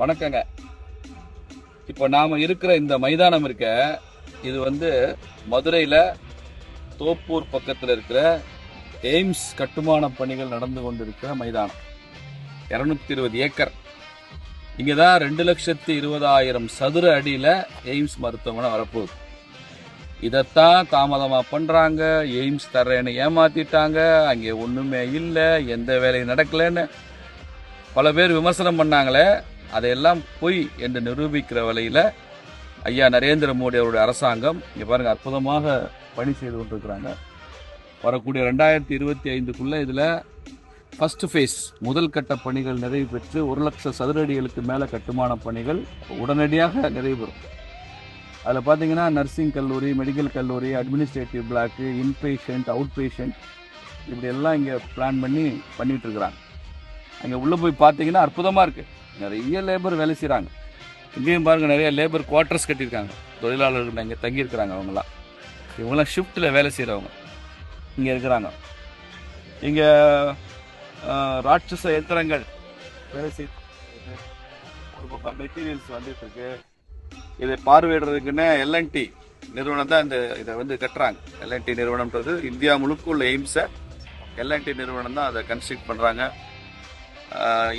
வணக்கங்க. இப்போ நாம் இருக்கிற இந்த மைதானம் இருக்க இது வந்து மதுரையில் தோப்பூர் பக்கத்தில் இருக்கிற எய்ம்ஸ் கட்டுமான பணிகள் நடந்து கொண்டிருக்கிற மைதானம். இரநூத்தி இருபது ஏக்கர். இங்கே தான் ரெண்டு லட்சத்தி இருபதாயிரம் சதுர அடியில் எய்ம்ஸ் மருத்துவமனை வரப்போகுது. இதைத்தான் தாமதமாக பண்ணுறாங்க எய்ம்ஸ் தர்றேன்னு ஏமாத்திட்டாங்க. அங்கே ஒன்றுமே இல்லை. எந்த வேலையும் நடக்கலைன்னு பல பேர் விமர்சனம் பண்ணாங்களே. அதையெல்லாம் பொய் என்று நிரூபிக்கிற வழியில் ஐயா நரேந்திர மோடி அவருடைய அரசாங்கம் இங்கே பாருங்கள் அற்புதமாக பணி செய்து கொண்டிருக்கிறாங்க. வரக்கூடிய ரெண்டாயிரத்தி இருபத்தி ஐந்துக்குள்ளே இதில் ஃபர்ஸ்ட் ஃபேஸ் முதல் கட்ட பணிகள் நிறைவு பெற்று ஒரு லட்சம் சதுர அடிகளுக்கு மேலே கட்டுமான பணிகள் உடனடியாக நிறைவு பெறும். அதில் பார்த்தீங்கன்னா நர்சிங் கல்லூரி மெடிக்கல் கல்லூரி administrative block inpatient outpatient இப்படி எல்லாம் இங்கே பிளான் பண்ணி பண்ணிகிட்ருக்குறாங்க அங்கே உள்ளே போய் பார்த்தீங்கன்னா அற்புதமாக இருக்குது நிறைய லேபர் வேலை செய்கிறாங்க இங்கேயும் பாருங்கள் நிறைய லேபர் குவார்ட்டர்ஸ் கட்டியிருக்காங்க. தொழிலாளர்கள் இங்கே தங்கியிருக்கிறாங்க அவங்களாம் இவங்களாம் ஷிஃப்ட்டில் வேலை செய்கிறவங்க இங்கே இருக்கிறாங்க. இங்கே ராட்சச எந்திரங்கள் வேலை செய் ஒரு பக்கம் மெட்டீரியல்ஸ் வந்துட்டு இருக்கு இதை பார்வையிடுறதுக்குன்னு எல்என்டி நிறுவனம் தான் இந்த இதை வந்து கட்டுறாங்க. எல்என்டி நிறுவனம்ன்றது இந்தியா முழுக்க உள்ள எய்ம்ஸை எல்என்டி நிறுவனம் தான் அதை கன்ஸ்ட்ரக்ட் பண்ணுறாங்க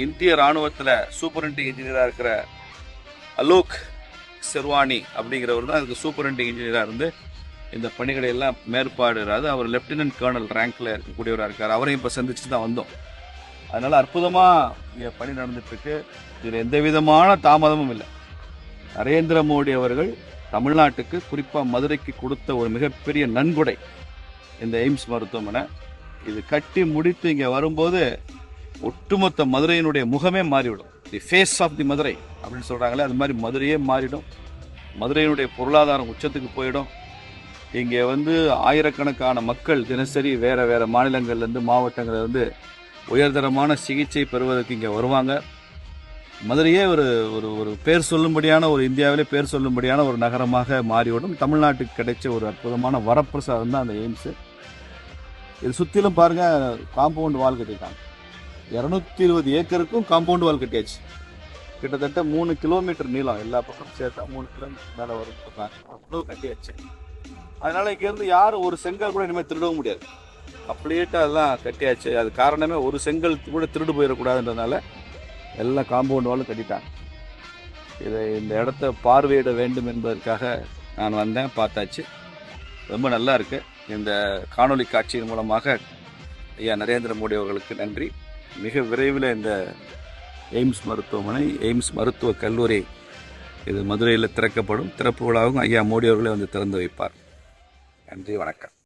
இந்திய ராணுவத்தில் சூப்பரண்டிங் இன்ஜினியராக இருக்கிற அலோக் செர்வானி அப்படிங்கிறவர் தான் அதுக்கு சூப்பரண்டிங் இன்ஜினியராக இருந்து இந்த பணிகளை எல்லாம் மேற்பாடுறாரு அவர் லெப்டினன்ட் கர்னல் ரேங்க்ல இருக்கக்கூடியவராக இருக்கார். அவரையும் இப்போ சந்திச்சு தான் வந்தோம். அதனால அற்புதமாக இங்கே பணி நடந்துட்டு இதில் எந்த விதமான தாமதமும் இல்லை. நரேந்திர மோடி அவர்கள் தமிழ்நாட்டுக்கு குறிப்பாக மதுரைக்கு கொடுத்த ஒரு மிகப்பெரிய நன்கொடை இந்த எய்ம்ஸ் மருத்துவமனை. இது கட்டி முடித்து இங்கே வரும்போது ஒட்டுமொத்த மதுரையினுடைய முகமே மாறிவிடும். The face of the Madurai அப்படின்னு சொல்கிறாங்களே அது மாதிரி மதுரையே மாறிடும். மதுரையினுடைய பொருளாதாரம் உச்சத்துக்கு போயிடும். இங்கே வந்து ஆயிரக்கணக்கான மக்கள் தினசரி வேறு வேறு மாநிலங்கள்லேருந்து மாவட்டங்கள்லேருந்து உயர்தரமான சிகிச்சை பெறுவதற்கு இங்கே வருவாங்க. மதுரையே ஒரு ஒரு ஒரு பேர் சொல்லும்படியான ஒரு இந்தியாவிலே பேர் சொல்லும்படியான ஒரு நகரமாக மாறிவிடும். தமிழ்நாட்டுக்கு கிடைச்ச ஒரு அற்புதமான வரப்பிரசாதம் தான் அந்த எய்ம்ஸு. இது சுற்றிலும் பாருங்கள் காம்பவுண்ட் வால் கட்டியிருக்காங்க. இரநூத்தி இருபது ஏக்கருக்கும் காம்பவுண்ட் வால் கட்டியாச்சு. கிட்டத்தட்ட மூணு கிலோமீட்டர் நீளம் எல்லா பக்கம் சேர்த்தா மூணு கிலோமீட்டர் மேலே வரும் அவ்வளோ அவ்வளவு கட்டியாச்சு. அதனால இங்கேருந்து யாரும் ஒரு செங்கல் கூட இனிமேல் திருடவும் முடியாது. கம்ப்ளீட்டாக அதெல்லாம் கட்டியாச்சு. அது காரணமே ஒரு செங்கல் கூட திருடு போயிடக்கூடாதுன்றதுனால எல்லா காம்பவுண்ட் வாலும் கட்டிட்டாங்க. இதை இந்த இடத்த பார்வையிட வேண்டும் என்பதற்காக நான் வந்தேன் பார்த்தாச்சு. ரொம்ப நல்லா இருக்குது இந்த காணொலி காட்சியின் மூலமாக ஐயா நரேந்திர மோடி அவர்களுக்கு நன்றி. மிக விரைவில் இந்த எய்ம்ஸ் மருத்துவமனை எய்ம்ஸ் மருத்துவ கல்லூரி இது மதுரையில் திறக்கப்படும். திறப்பு விழாவும் ஐயா மோடி அவர்களே வந்து திறந்து வைப்பார். நன்றி வணக்கம்.